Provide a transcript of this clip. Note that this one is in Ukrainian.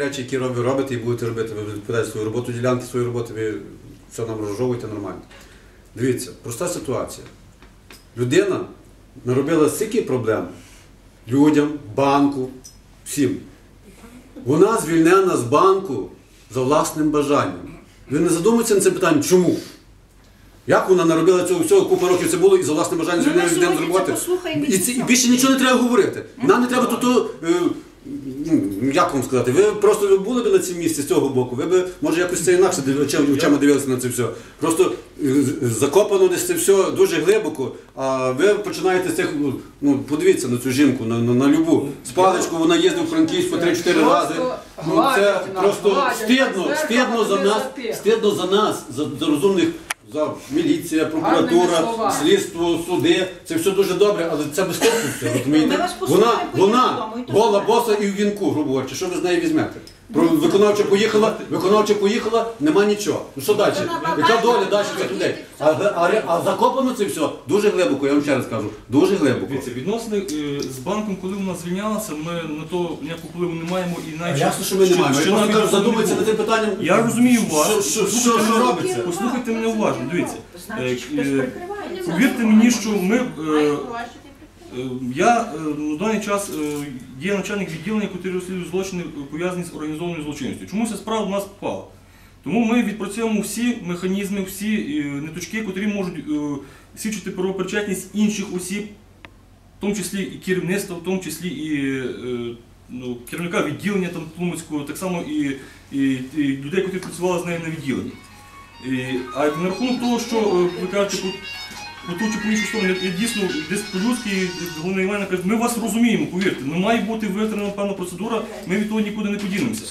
речі, які ви робите і будете робити, ви відповідаєте свою роботу, ділянки свої роботи, ви все нам розжовуєте нормально. Дивіться, проста ситуація. Людина наробила стільки проблем людям, банку, всім. Вона звільнена з банку за власним бажанням. Ви не задумуєтеся над цим питанням, чому? Як вона наробила цього всього, купа років це було і за власним бажанням Ну, звільнена людину з роботи. і це це, і більше нічого не треба говорити. Нам не треба тут, е, ну, як вам сказати, ви просто були б на цьому місці з цього боку, ви б, може, якось це інакше очима дивилися на це все. Просто е, закопано десь це все дуже глибоко, а ви починаєте з цих, ну, ну, подивіться на цю жінку, на, на, на любу. З паличку вона їздила в Франківськ по 3-4 рази. Ну, це просто гладять, стидно, стидно за нас, стидно за нас, за, за розумних. За міліція, прокуратура, слідство, суди, це все дуже добре, але це безпечно все, розумієте? Вона, вона гола боса і в вінку, грубо говорячи, що ви з неї візьмете? Про виконавча поїхала, виконавча поїхала, нема нічого. Ну що далі? Яка доля далі цих людей? А, а, а закопано це все дуже глибоко, я вам ще раз кажу, дуже глибоко. Дивіться, відносини е, з банком, коли вона звільнялася, ми на то ніякого впливу не маємо і навіть Ясно, що ми не маємо. Я просто кажу, задумайтеся над тим питанням. Я розумію вас. Що, що, що, що робиться? Послухайте мене уважно, дивіться. Е, е. Повірте мені, що ми. е, Я е, на даний час е, є начальник відділення, який розслідує злочини е, пов'язані з організованою злочинністю. Чому ця справа до нас попала? Тому ми відпрацьовуємо всі механізми, всі е, ниточки, які можуть е, свідчити про причетність інших осіб, в тому числі і керівництва, в тому числі і е, ну, керівника відділення там, Тлумацького, так само і, і, і людей, які працювали з нею на відділенні. І, а на рахунок того, що е, ви кажете, по, чи по іншу сторону, я дійсно десь по-людськи, головний мене каже, ми вас розуміємо, повірте, ну має бути витримана певна процедура, ми від того нікуди не подінемося.